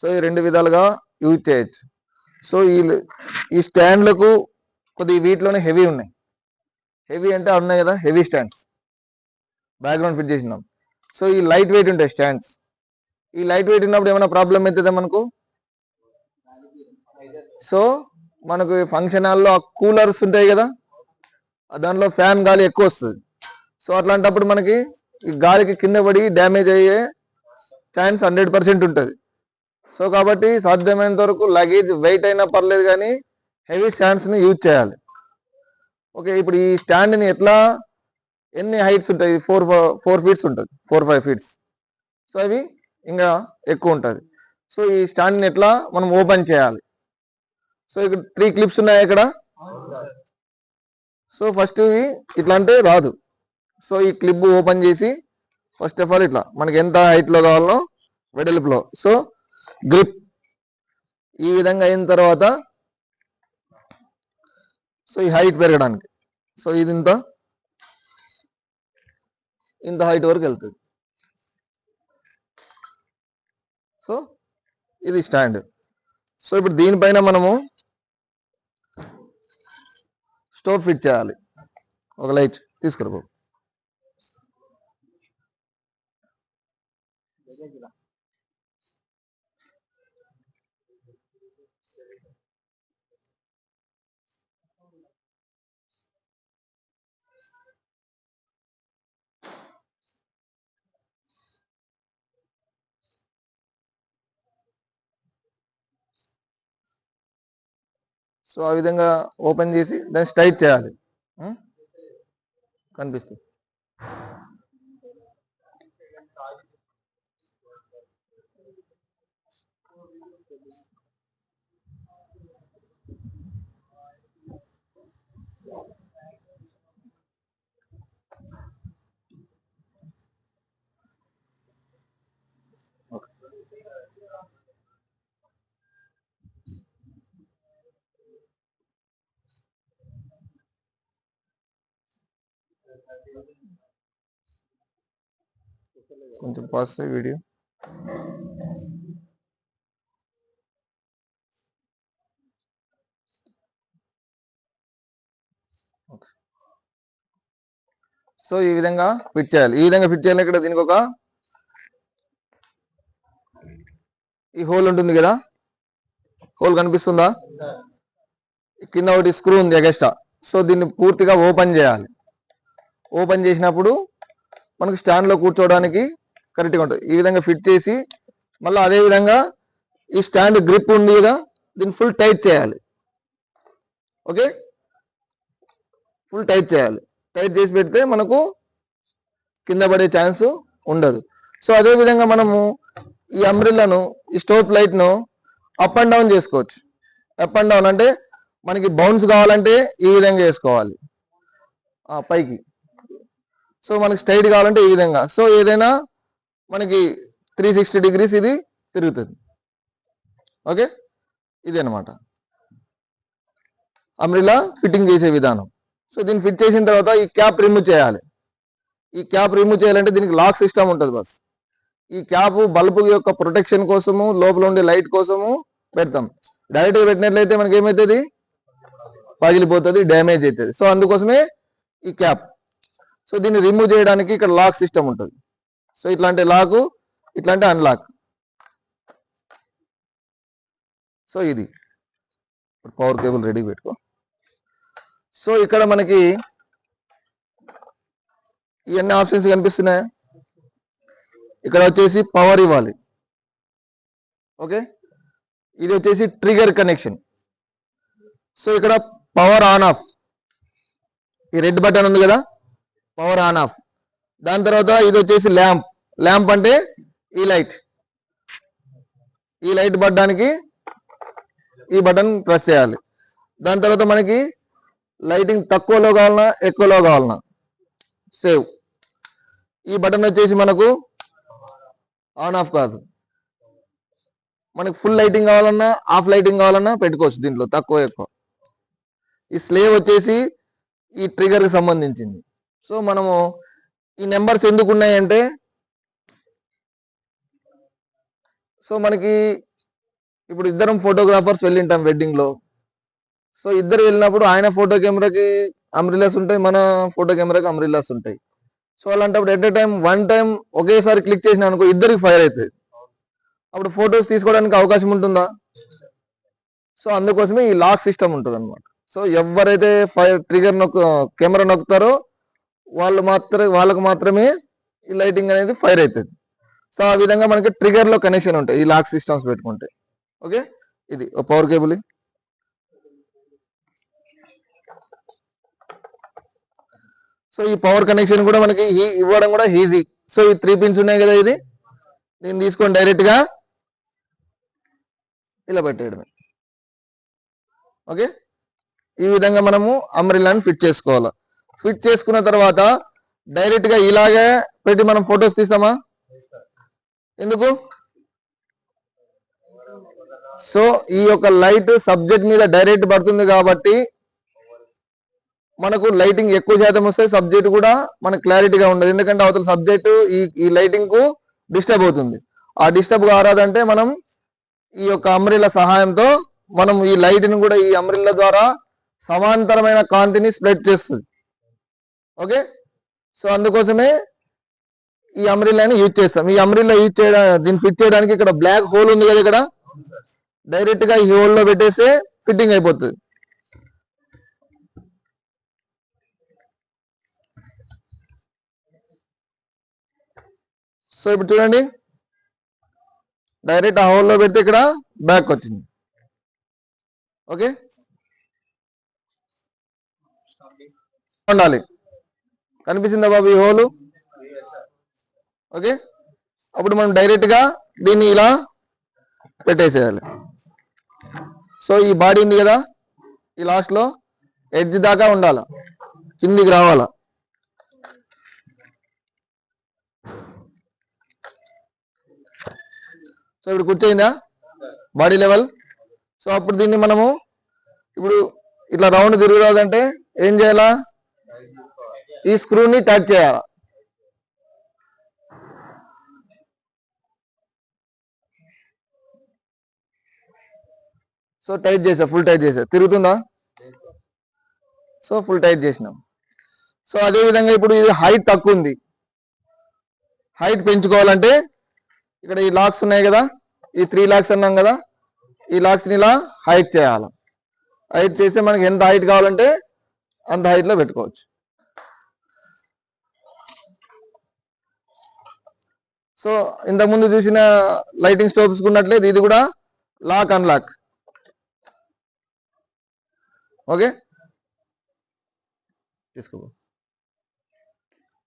So ఈ రెండు విధాలుగా యూజ్ చేయొచ్చు. సో ఈ ఈ స్టాండ్లకు కొద్ది వీటిలోనే హెవీ ఉన్నాయి. హెవీ అంటే ఉన్నాయి కదా హెవీ స్టాండ్స్. బ్యాక్గ్రౌండ్ ఫిట్ చేసినాం. సో ఈ లైట్ వెయిట్ ఉంటాయి స్టాండ్స్. ఈ లైట్ వెయిట్ ఉన్నప్పుడు ఏమైనా ప్రాబ్లం అవుతుందా మనకు? సో మనకు ఫంక్షన్ హాల్లో కూలర్స్ ఉంటాయి కదా దాంట్లో ఫ్యాన్ గాలి ఎక్కువ వస్తుంది. సో అట్లాంటప్పుడు మనకి ఈ గాలికి కింద పడి డ్యామేజ్ అయ్యే ఛాన్స్ హండ్రెడ్ పర్సెంట్ ఉంటుంది. సో కాబట్టి సాధ్యమైనంత వరకు లగేజ్ వెయిట్ అయినా పర్లేదు కానీ హెవీ స్టాండ్స్ని యూజ్ చేయాలి. ఓకే ఇప్పుడు ఈ స్టాండ్ని ఎట్లా ఎన్ని హైట్స్ ఉంటాయి? ఫోర్ ఫోర్ ఫీట్స్ ఉంటుంది. ఫోర్ ఫైవ్ ఫీట్స్ సో అవి ఇంకా ఎక్కువ ఉంటుంది. సో ఈ స్టాండ్ని ఎట్లా మనం ఓపెన్ చేయాలి? సో ఇక్కడ త్రీ క్లిప్స్ ఉన్నాయి ఇక్కడ? సో ఫస్ట్ ఇవి ఇట్లా అంటే రాదు. సో ఈ క్లిప్ ఓపెన్ చేసి ఫస్ట్ ఆఫ్ ఆల్ ఇట్లా మనకి ఎంత హైట్లో కావాలో వెడల్పులో. So grip. ఈ విధంగా అయిన తర్వాత సో ఈ హైట్ పెరగడానికి. సో ఇది ఇంత. ఇంత హైట్ వరకు వెళ్తుంది. సో ఇది స్టాండ్. సో ఇప్పుడు దీనిపైన మనము స్టోర్ ఫిట్ చేయాలి. ఒక లైట్ తీసుకురా బాబు సో ఆ విధంగా ఓపెన్ చేసి దాన్ని స్ట్రైట్ చేయాలి. కనిపిస్తుంది. కొంచెం పాస్ వీడియో. సో ఈ విధంగా ఫిట్ చేయాలి. ఈ విధంగా ఫిట్ చేయాలి ఇక్కడ దీనికి ఒక ఈ హోల్ ఉంటుంది కదా? హోల్ కనిపిస్తుందా? కింద ఒకటి స్క్రూ ఉంది ఎగస్ట్రా. సో దీన్ని పూర్తిగా ఓపెన్ చేయాలి. ఓపెన్ చేసినప్పుడు మనకు స్టాండ్లో కూర్చోవడానికి కరెక్ట్గా ఉంటుంది. ఈ విధంగా ఫిట్ చేసి మళ్ళీ అదే విధంగా ఈ స్టాండ్ గ్రిప్ ఉంది కదా దీన్ని ఫుల్ టైట్ చేయాలి. ఓకే? ఫుల్ టైట్ చేయాలి. టైట్ చేసి పెడితే మనకు కింద పడే ఛాన్స్ ఉండదు. సో అదే విధంగా మనము ఈ అంబ్రిల్లను ఈ స్టోప్ లైట్ను అప్ అండ్ డౌన్ చేసుకోవచ్చు. అప్ అండ్ డౌన్ అంటే మనకి బౌన్స్ కావాలంటే ఈ విధంగా వేసుకోవాలి ఆ, పైకి. సో మనకి స్ట్రైట్ కావాలంటే ఈ విధంగా. సో ఏదైనా మనకి త్రీ సిక్స్టీ డిగ్రీస్ ఇది తిరుగుతుంది. ఓకే? ఇది అనమాట అమ్రిలా ఫిట్టింగ్ చేసే విధానం. సో దీన్ని ఫిట్ చేసిన తర్వాత ఈ క్యాప్ రిమూవ్ చేయాలి. ఈ క్యాప్ రిమూవ్ చేయాలంటే దీనికి లాక్ సిస్టమ్ ఉంటుంది బస్ ఈ క్యాప్ బల్బు యొక్క ప్రొటెక్షన్ కోసము లోపల ఉండే లైట్ కోసము పెడతాం. డైరెక్ట్గా పెట్టినట్లయితే మనకి ఏమవుతుంది పగిలిపోతుంది డ్యామేజ్ అవుతుంది సో అందుకోసమే ఈ క్యాప్ సో దీన్ని రిమూవ్ చేయడానికి ఇక్కడ లాక్ సిస్టమ్ ఉంటుంది. సో ఇట్లాంటి లాకు ఇట్లాంటి అన్లాక్ సో ఇది. పవర్ కేబుల్ రెడీ పెట్టుకో. సో ఇక్కడ మనకి ఇవన్నీ ఆప్షన్స్ కనిపిస్తున్నాయా? ఇక్కడ వచ్చేసి పవర్ ఇవ్వాలి. ఓకే? ఇది వచ్చేసి ట్రిగర్ కనెక్షన్ సో ఇక్కడ పవర్ ఆన్ ఆఫ్ ఈ రెడ్ బటన్ ఉంది కదా? పవర్ ఆన్ ఆఫ్ దాని తర్వాత ఇది వచ్చేసి ల్యాంప్ ల్యాంప్ అంటే ఈ లైట్. ఈ లైట్ పడడానికి ఈ బటన్ ప్రెస్ చేయాలి. దాని తర్వాత మనకి లైటింగ్ తక్కువలో కావాలన్నా ఎక్కువలో కావాలన్నా. సేవ్. ఈ బటన్ వచ్చేసి మనకు ఆన్ ఆఫ్ కాదు. మనకి ఫుల్ లైటింగ్ కావాలన్నా ఆఫ్ లైటింగ్ కావాలన్నా పెట్టుకోవచ్చు దీంట్లో తక్కువ ఎక్కువ. ఈ స్లేవ్ వచ్చేసి ఈ ట్రిగర్కి సంబంధించింది. సో మనము ఈ నెంబర్స్ ఎందుకు ఉన్నాయంటే సో మనకి ఇప్పుడు ఇద్దరం ఫోటోగ్రాఫర్స్ వెళ్ళింటాం వెడ్డింగ్లో సో ఇద్దరు వెళ్ళినప్పుడు ఆయన ఫోటో కెమెరాకి అమ్రిలాస్ ఉంటాయి మన ఫోటో కెమెరాకి అంబ్రిల్లాస్ ఉంటాయి. సో అలాంటప్పుడు at a time one time ఒకేసారి క్లిక్ చేసిన అనుకో ఇద్దరికి ఫైర్ అవుతుంది అప్పుడు ఫొటోస్ తీసుకోవడానికి అవకాశం ఉంటుందా? సో అందుకోసమే ఈ లాక్ సిస్టమ్ ఉంటుంది అనమాట సో ఎవరైతే ఫైర్ ట్రిగర్ నొక్కు కెమెరా నొక్కుతారో వాళ్ళు మాత్రమే వాళ్ళకు మాత్రమే ఈ లైటింగ్ అనేది ఫైర్ అవుతుంది సో ఆ విధంగా మనకి ట్రిగర్లో కనెక్షన్ ఉంటాయి. ఈ లాక్ సిస్టమ్స్ పెట్టుకుంటే. ఓకే? ఇది పవర్ కేబుల్. సో ఈ పవర్ కనెక్షన్ కూడా మనకి ఇవ్వడం కూడా ఈజీ. సో ఈ త్రీ పిన్స్ ఉన్నాయి కదా ఇది? దీన్ని తీసుకొని డైరెక్ట్గా ఇలా పెట్టేయడమే. ఓకే? ఈ విధంగా మనము అంబ్రిల్లాని ఫిట్ చేసుకోవాలి. ఫిట్ చేసుకున్న తర్వాత డైరెక్ట్గా ఇలాగే పెట్టి మనం ఫొటోస్ తీస్తామా? ఎందుకు? సో ఈ యొక్క లైట్ సబ్జెక్ట్ మీద డైరెక్ట్ పడుతుంది కాబట్టి మనకు లైటింగ్ ఎక్కువ శాతం వస్తే సబ్జెక్ట్ కూడా మనకు క్లారిటీగా ఉండదు. ఎందుకంటే అవతల సబ్జెక్ట్ ఈ ఈ లైటింగ్కు డిస్టర్బ్ అవుతుంది. ఆ డిస్టర్బ్ కారాదంటే మనం ఈ యొక్క అంబ్రిల్ల సహాయంతో మనం ఈ లైట్ని కూడా ఈ అంబ్రిల్ల ద్వారా సమాంతరమైన కాంతిని స్ప్రెడ్ చేస్తుంది. ఓకే? సో అందుకోసమే ఈ అంబ్రిల్లాని యూజ్ చేస్తాం. ఈ అంబ్రిల్లా యూజ్ చేయడం దీన్ని ఫిట్ చేయడానికి ఇక్కడ బ్లాక్ హోల్ ఉంది కదా ఇక్కడ? డైరెక్ట్గా ఈ హోల్లో పెట్టేస్తే ఫిట్టింగ్ అయిపోతుంది. సో ఇప్పుడు చూడండి. డైరెక్ట్ ఆ హోల్లో పెడితే ఇక్కడ బ్యాక్ వచ్చింది. ఓకే ఉండాలి. కనిపిస్తుందా బాబు ఈ హోలు ఓకే? అప్పుడు మనం డైరెక్ట్గా దీన్ని ఇలా పెట్టేసేయాలి. సో ఈ బాడీ ఉంది కదా? ఈ లాస్ట్లో ఎడ్జ్ దాకా ఉండాలి? కిందికి రావాలా? సో ఇప్పుడు కూర్చోయిందా? బాడీ లెవెల్ సో అప్పుడు దీన్ని మనము ఇప్పుడు ఇట్లా రౌండ్ తిరగరాదంటే ఏం చేయాలా? ఈ స్క్రూని టచ్ చేయాలా? సో టైట్ చేసా ఫుల్ టైట్ చేసా. తిరుగుతుందా? సో ఫుల్ టైట్ చేసినాం. సో అదే విధంగా ఇప్పుడు ఇది హైట్ తక్కువ ఉంది. హైట్ పెంచుకోవాలంటే ఇక్కడ ఈ లాక్స్ ఉన్నాయి కదా ఈ త్రీ లాక్స్ అన్నాం కదా ఈ లాక్స్ని ఇలా హైట్ చేయాలి. హైట్ చేస్తే మనకి ఎంత హైట్ కావాలంటే అంత హైట్లో పెట్టుకోవచ్చు. సో ఇంతకుముందు చూసిన లైటింగ్ స్టోబ్స్ ఉన్నట్లేదు ఇది కూడా లాక్ అన్లాక్ ఓకే. తీసుకో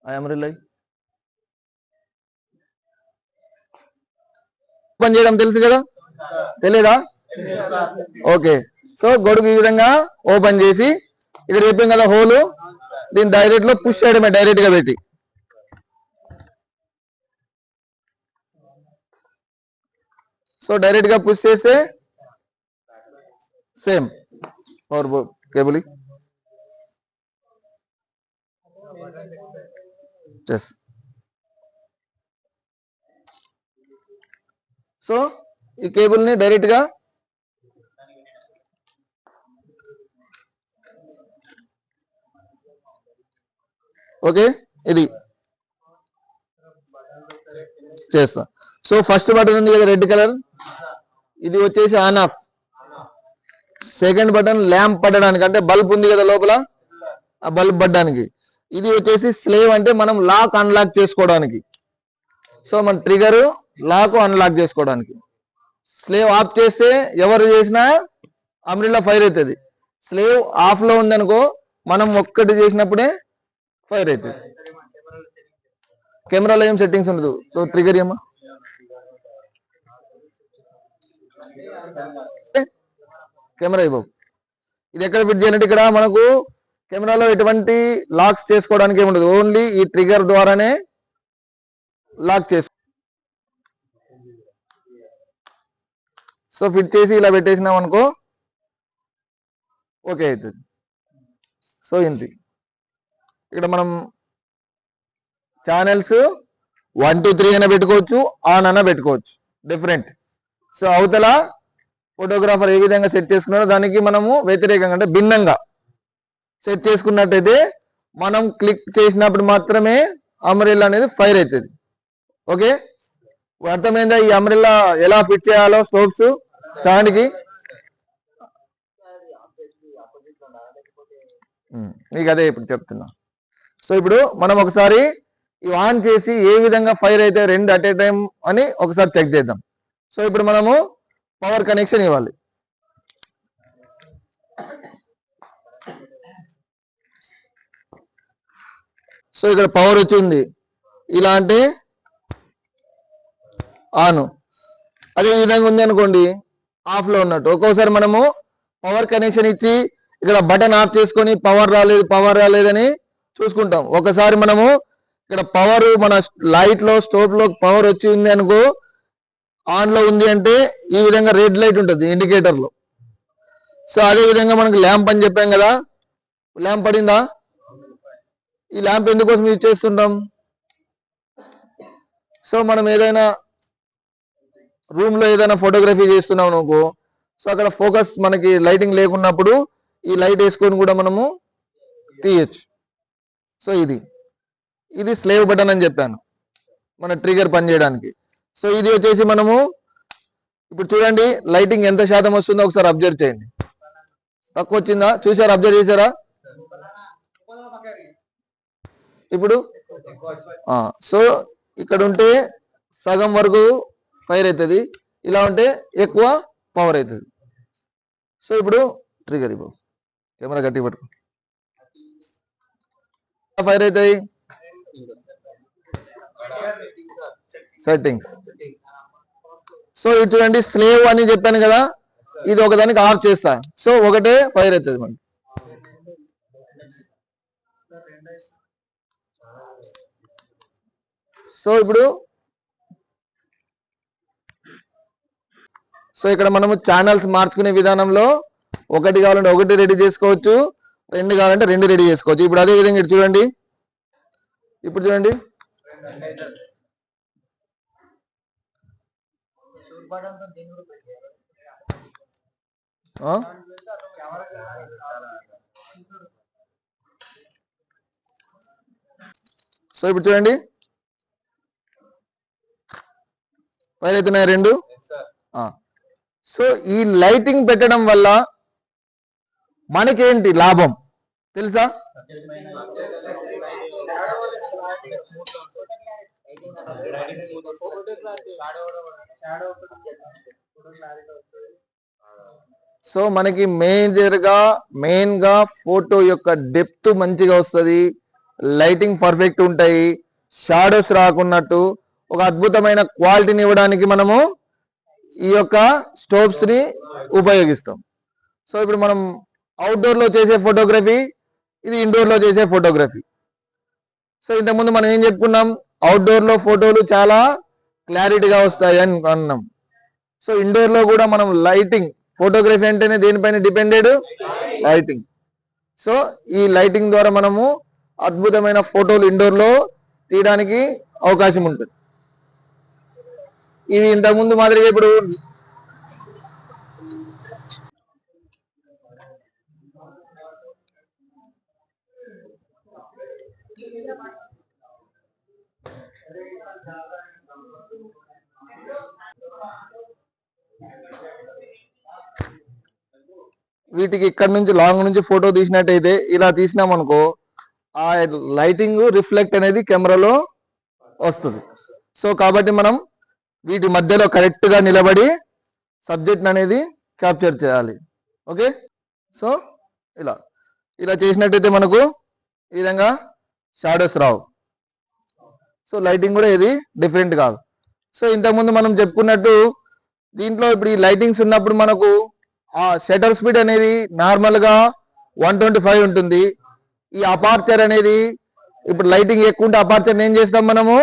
ఐ అమరిల్లై ఓపెన్ చేయడం తెలుసు కదా? తెలియదా ఓకే. సో గొడుగు ఈ విధంగా ఓపెన్ చేసి ఇక్కడ చెప్పాం కదా హోలు దీన్ని డైరెక్ట్లో పుష్ చేయడమే డైరెక్ట్గా పెట్టి. సో డైరెక్ట్గా పుష్ చేస్తే సేమ్ పవర్ కేబుల్ చెస్ సో ఈ కేబుల్ని డైరెక్ట్గా ఓకే ఇది. చేస్తా సో ఫస్ట్ బటన్ ఉంది కదా రెడ్ కలర్ ఇది వచ్చేసి on off second button lamp పడడానికి అంటే బల్బ్ ఉంది కదా లోపల? ఆ బల్బ్ పడడానికి ఇది వచ్చేసి స్లేవ్ అంటే మనం లాక్ అన్లాక్ చేసుకోవడానికి. సో మన ట్రిగర్ లాక్ అన్లాక్ చేసుకోవడానికి. స్లేవ్ ఆఫ్ చేస్తే ఎవరు చేసినా అమ్రిల్లా ఫైర్ అవుతుంది. స్లేవ్ ఆఫ్లో ఉందనుకో మనం ఒక్కటి చేసినప్పుడే ఫైర్ అవుతుంది. కెమెరాలో ఏం సెట్టింగ్స్ ఉండదు? సో ట్రిగర్ ఏమా. కెమెరా ఇవ్వవు. ఇది ఎక్కడ ఫిట్ చేయాలంటే ఇక్కడ మనకు కెమెరాలో ఎటువంటి లాక్స్ చేసుకోవడానికి ఏమి ఉండదు. ఓన్లీ ఈ ట్రిగర్ ద్వారానే లాక్ చేసు. సో ఫిట్ చేసి ఇలా పెట్టేసినాం అనుకో ఓకే అవుతుంది. సో ఇంది ఇక్కడ మనం ఛానల్స్ వన్ టూ త్రీ అయినా పెట్టుకోవచ్చు ఆన్ అయినా పెట్టుకోవచ్చు. డిఫరెంట్ సో అవతల ఫోటోగ్రాఫర్ ఏ విధంగా సెట్ చేసుకున్నారో దానికి మనము వ్యతిరేకంగా అంటే భిన్నంగా సెట్ చేసుకున్నట్టయితే మనం క్లిక్ చేసినప్పుడు మాత్రమే అమరిల్లా అనేది ఫైర్ అవుతుంది. ఓకే అర్థమైందా? ఈ అమరిల్లా ఎలా ఫిట్ చేయాలో స్టోప్స్ స్టాండ్కి నీకు మీకు అదే ఇప్పుడు చెప్తున్నా. సో ఇప్పుడు మనం ఒకసారి ఇవి ఆన్ చేసి ఏ విధంగా ఫైర్ అయితే రెండు అట్ ఏ టైం అని ఒకసారి చెక్ చేద్దాం. సో ఇప్పుడు మనము పవర్ కనెక్షన్ ఇవ్వాలి. సో ఇక్కడ పవర్ వచ్చింది. ఇలా అంటే ఆన్. అదే విధంగా ఉంది అనుకోండి ఆఫ్లో ఉన్నట్టు. ఒక్కోసారి మనము పవర్ కనెక్షన్ ఇచ్చి ఇక్కడ బటన్ ఆఫ్ చేసుకొని పవర్ రాలేదు పవర్ రాలేదని చూసుకుంటాం. ఒకసారి మనము ఇక్కడ పవర్ మన లైట్లో స్టోవ్లో పవర్ వచ్చి ఉంది అనుకో ఆన్లో ఉంది అంటే ఈ విధంగా రెడ్ లైట్ ఉంటుంది ఇండికేటర్లో సో అదే విధంగా ల్యాంప్ అని చెప్పాం కదా. ల్యాంప్ పడిందా? ఈ ల్యాంప్ ఎందుకోసం యూజ్ చేస్తుంటాం? సో మనం ఏదైనా రూమ్లో ఏదైనా ఫోటోగ్రఫీ చేస్తున్నాం అనుకో సో అక్కడ ఫోకస్ మనకి లైటింగ్ లేకున్నప్పుడు ఈ లైట్ వేసుకొని కూడా మనము తీయచ్చు. సో ఇది. ఇది స్లేవ్ బటన్ అని చెప్పాను. మన ట్రిగర్ పనిచేయడానికి. సో ఇది వచ్చేసి మనము ఇప్పుడు చూడండి లైటింగ్ ఎంత శాతం వస్తుందో ఒకసారి అబ్జర్వ్ చేయండి. తక్కువ వచ్చిందా? చూసారా? అబ్జర్వ్ చేశారా? ఇప్పుడు? సో ఇక్కడ ఉంటే సగం వరకు ఫైర్ అవుతుంది ఇలా ఉంటే ఎక్కువ పవర్ అవుతుంది సో ఇప్పుడు ట్రిగర్ ఇవ్వు. కెమెరా గట్టి పట్టుకో. ఫైర్ అవుతాయి సెట్టింగ్స్ సో ఇది చూడండి స్లేవ్ అని చెప్పాను కదా ఇది ఒకదానికి ఆఫ్ చేస్తా. సో ఒకటే ఫైర్ అవుతుంది మనకి. సో ఇప్పుడు సో ఇక్కడ మనము ఛానల్స్ మార్చుకునే విధానంలో ఒకటి కావాలంటే ఒకటి రెడీ చేసుకోవచ్చు రెండు కావాలంటే రెండు రెడీ చేసుకోవచ్చు. ఇప్పుడు అదే విధంగా ఇటు చూడండి. ఇప్పుడు చూడండి. ఆ? సో ఇప్పుడు చూడండి ఫైర్ అవుతున్నాయి రెండు ఆ. సో ఈ లైటింగ్ పెట్టడం వల్ల మనకేంటి లాభం తెలుసా సో మనకి మేజర్గా మెయిన్గా ఫోటో యొక్క డెప్త్ మంచిగా వస్తుంది. లైటింగ్ పర్ఫెక్ట్ ఉంటాయి. షాడోస్ రాకున్నట్టు ఒక అద్భుతమైన క్వాలిటీని ఇవ్వడానికి మనము ఈ యొక్క స్టోవ్స్ని ఉపయోగిస్తాం. సో ఇప్పుడు మనం అవుట్డోర్లో చేసే ఫోటోగ్రఫీ ఇది ఇండోర్లో చేసే ఫోటోగ్రఫీ సో ఇంతకుముందు మనం ఏం చెప్పుకున్నాం? అవుట్డోర్లో ఫోటోలు చాలా క్లారిటీగా వస్తాయి అని అన్నాం. సో ఇండోర్లో కూడా మనం లైటింగ్ ఫోటోగ్రఫీ అంటేనే దేనిపైన డిపెండెడ్ లైటింగ్ సో ఈ లైటింగ్ ద్వారా మనము అద్భుతమైన ఫోటోలు ఇండోర్లో తీయడానికి అవకాశం ఉంటుంది. ఇది ఇంతకుముందు మాదిరిగా ఇప్పుడు వీటికి ఇక్కడ నుంచి లాంగ్ నుంచి ఫోటో తీసినట్టయితే ఇలా తీసినాం అనుకో ఆ లైటింగ్ రిఫ్లెక్ట్ అనేది కెమెరాలో వస్తుంది. సో కాబట్టి మనం వీటి మధ్యలో కరెక్ట్గా నిలబడి సబ్జెక్ట్ అనేది క్యాప్చర్ చేయాలి. ఓకే? సో ఇలా. ఇలా చేసినట్టయితే మనకు ఈ విధంగా షాడోస్ రావు. సో లైటింగ్ కూడా ఇది డిఫరెంట్ కాదు. సో ఇంతకుముందు మనం చెప్పుకున్నట్టు దీంట్లో ఇప్పుడు ఈ లైటింగ్స్ ఉన్నప్పుడు మనకు ఆ షటర్ స్పీడ్ అనేది నార్మల్గా వన్ ట్వంటీ ఫైవ్ ఉంటుంది. ఈ అపార్చర్ అనేది ఇప్పుడు లైటింగ్ ఎక్కువ ఉంటే అపార్చర్ ఏం చేస్తాం మనము?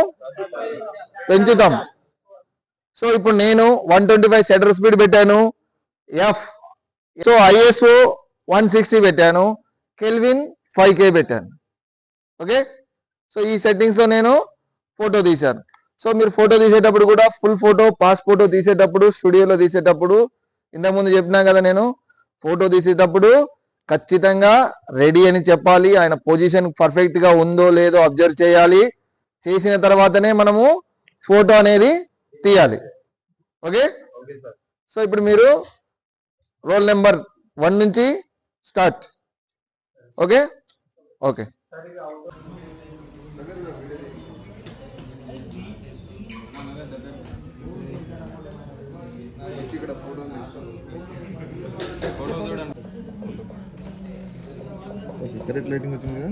పెంచుతాం. సో ఇప్పుడు నేను one twenty five shutter speed పెట్టాను. F so ISO one sixty పెట్టాను. కెల్విన్ ఫైవ్ కే పెట్టాను. ఓకే సో ఈ సెట్టింగ్స్లో నేను ఫోటో తీశాను. సో మీరు ఫోటో తీసేటప్పుడు కూడా ఫుల్ ఫోటో పాస్ ఫోటో తీసేటప్పుడు స్టూడియోలో తీసేటప్పుడు ఇంతకుముందు చెప్పినా కదా నేను ఫోటో తీసేటప్పుడు ఖచ్చితంగా రెడీ అని చెప్పాలి. ఆయన పొజిషన్ పర్ఫెక్ట్గా ఉందో లేదో అబ్జర్వ్ చేయాలి. చేసిన తర్వాతనే మనము ఫోటో అనేది తీయాలి. ఓకే సో ఇప్పుడు మీరు రోల్ నెంబర్ వన్ నుంచి start okay okay correct lighting వచ్చింది కదా?